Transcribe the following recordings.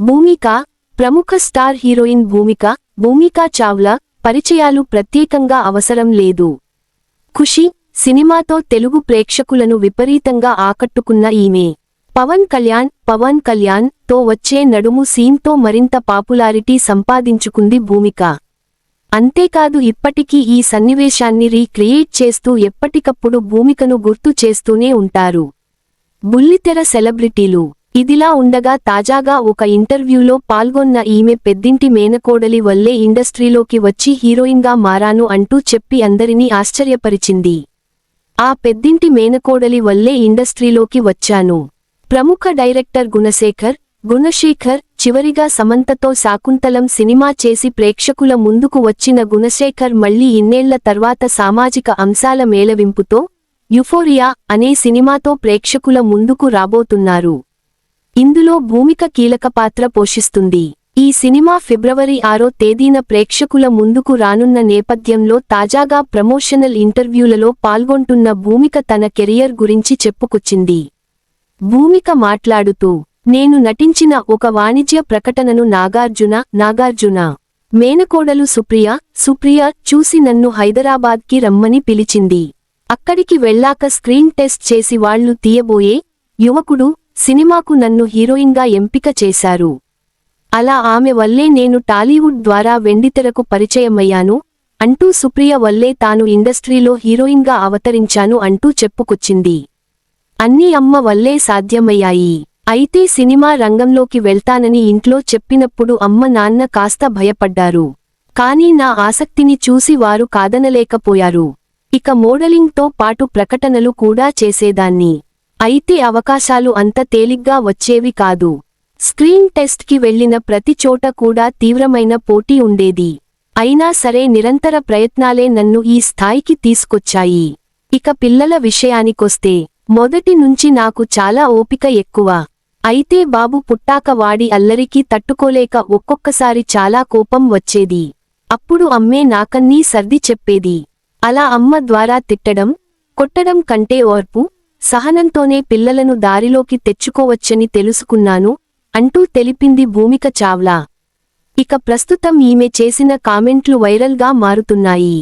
భూమిక ప్రముఖ star heroine Bhumika Bhumika Chawla పరిచయాలు ప్రత్యేకంగా అవసరం లేదు. ఖుషి సినిమాతో తెలుగు ప్రేక్షకులను విపరీతంగా ఆకట్టుకున్న ఈమె. పవన్ కళ్యాణ్ పవన్ కళ్యాణ్తో వచ్చే నడుము సీన్తో మరింత పాపులారిటీ సంపాదించుకుంది భూమిక. అంతేకాదు ఇప్పటికీ ఈ సన్నివేశాన్ని రీక్రియేట్ చేస్తూ ఎప్పటికప్పుడు భూమికను గుర్తు చేస్తూనే ఉంటారు. బుల్లితెర సెలబ్రిటీలు. ఇదిలా ఉండగా తాజాగా ఒక ఇంటర్వ్యూలో పాల్గొన్న ఈమె పెద్దింటి మేనకోడలి వల్లే ఇండస్ట్రీలోకి వచ్చి హీరోయిన్గా మారాను అంటూ చెప్పి అందరినీ ఆశ్చర్యపరిచింది. ఆ పెద్దింటి మేనకోడలి వల్లే ఇండస్ట్రీలోకి వచ్చాను. ప్రముఖ డైరెక్టర్ గుణశేఖర్ గుణశేఖర్ చివరిగా సమంతతో శాకుంతలం సినిమా చేసి ప్రేక్షకుల ముందుకు వచ్చిన గుణశేఖర్ మళ్ళీ ఇన్నేళ్ళ తర్వాత సామాజిక అంశాల మేళవింపుతో యుఫోరియా అనే సినిమాతో ప్రేక్షకుల ముందుకు రాబోతున్నారు. ఇందులో భూమిక కీలక పాత్ర పోషిస్తుంది. ఈ సినిమా ఫిబ్రవరి ఆరో తేదీన ప్రేక్షకుల ముందుకు రానున్న నేపథ్యంలో తాజాగా ప్రమోషనల్ ఇంటర్వ్యూలలో పాల్గొంటున్న భూమిక తన కెరియర్ గురించి చెప్పుకొచ్చింది. భూమిక మాట్లాడుతూ నేను నటించిన ఒక వాణిజ్య ప్రకటనను నాగార్జున నాగార్జున మేనకోడలు సుప్రియ సుప్రియ చూసి నన్ను హైదరాబాద్కి రమ్మని పిలిచింది. అక్కడికి వెళ్ళాక స్క్రీన్ టెస్ట్ చేసి వాళ్ళు తీయబోయే యువకుడు సినిమాకు నన్ను హీరోయిన్గా ఎంపిక చేశారు. అలా ఆమె వల్లే నేను టాలీవుడ్ ద్వారా వెండితెరకు పరిచయమయ్యాను అంటూ సుప్రియ వల్లే తాను ఇండస్ట్రీలో హీరోయిన్గా అవతరించాను అంటూ చెప్పుకొచ్చింది. అన్నీ అమ్మ వల్లే సాధ్యమయ్యాయి. అయితే సినిమా రంగంలోకి వెళ్తానని ఇంట్లో చెప్పినప్పుడు అమ్మ నాన్న కాస్త భయపడ్డారు. కానీ నా ఆసక్తిని చూసి వారు కాదనలేకపోయారు. ఇక మోడలింగ్తో పాటు ప్రకటనలు కూడా చేసేదాన్ని. అయితే అవకాశాలు అంత తేలిగ్గా వచ్చేవి కాదు. స్క్రీన్ టెస్ట్కి వెళ్ళిన ప్రతి చోట కూడా తీవ్రమైన పోటీ ఉండేది. అయినా సరే నిరంతర ప్రయత్నాలే నన్ను ఈ స్థాయికి తీసుకొచ్చాయి. ఇక పిల్లల విషయానికొస్తే మొదటి నుంచి నాకు చాలా ఓపిక ఎక్కువ. అయితే బాబు పుట్టాక వాడి అల్లరికి తట్టుకోలేక ఒక్కొక్కసారి చాలా కోపం వచ్చేది. అప్పుడు అమ్మే నాకన్నీ సర్ది చెప్పేది. అలా అమ్మ ద్వారా తిట్టడం కొట్టడం కంటే ఓర్పు సహనంతోనే పిల్లలను దారిలోకి తెచ్చుకోవచ్చని తెలుసుకున్నాను అంటూ తెలిపింది భూమిక చావ్లా. ఇక ప్రస్తుతం ఈమె చేసిన కామెంట్లు వైరల్గా మారుతున్నాయి.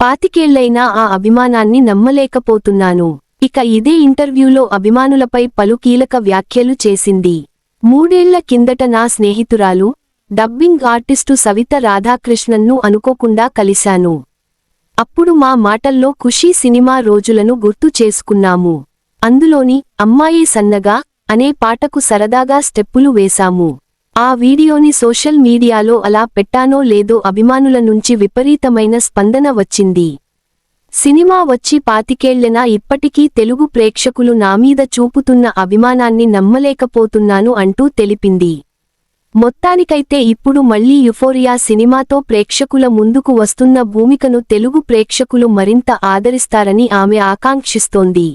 పాతికేళ్ళైనా ఆ అభిమానాన్ని నమ్మలేకపోతున్నాను. ఇక ఇదే ఇంటర్వ్యూలో అభిమానులపై పలు కీలక వ్యాఖ్యలు చేసింది. మూడేళ్ళ కిందట నా స్నేహితురాలు డబ్బింగ్ ఆర్టిస్టు సవిత రాధాకృష్ణన్ను అనుకోకుండా కలిశాను. అప్పుడు మా మాటల్లో ఖుషీ సినిమా రోజులను గుర్తు చేసుకున్నాము. అందులోని అమ్మాయి సన్నగా అనే పాటకు సరదాగా స్టెప్పులు వేశాము. ఆ వీడియోని సోషల్ మీడియాలో అలా పెట్టానో లేదో అభిమానుల నుంచి విపరీతమైన స్పందన వచ్చింది. సినిమా వచ్చి పాతికేళ్ళెనా ఇప్పటికీ తెలుగు ప్రేక్షకులు నామీద చూపుతున్న అభిమానాన్ని నమ్మలేకపోతున్నాను అంటూ తెలిపింది. మొత్తానికైతే ఇప్పుడు మళ్ళీ యుఫోరియా సినిమాతో ప్రేక్షకుల ముందుకు వస్తున్న భూమికను తెలుగు ప్రేక్షకులు మరింత ఆదరిస్తారని ఆమె ఆకాంక్షిస్తోంది.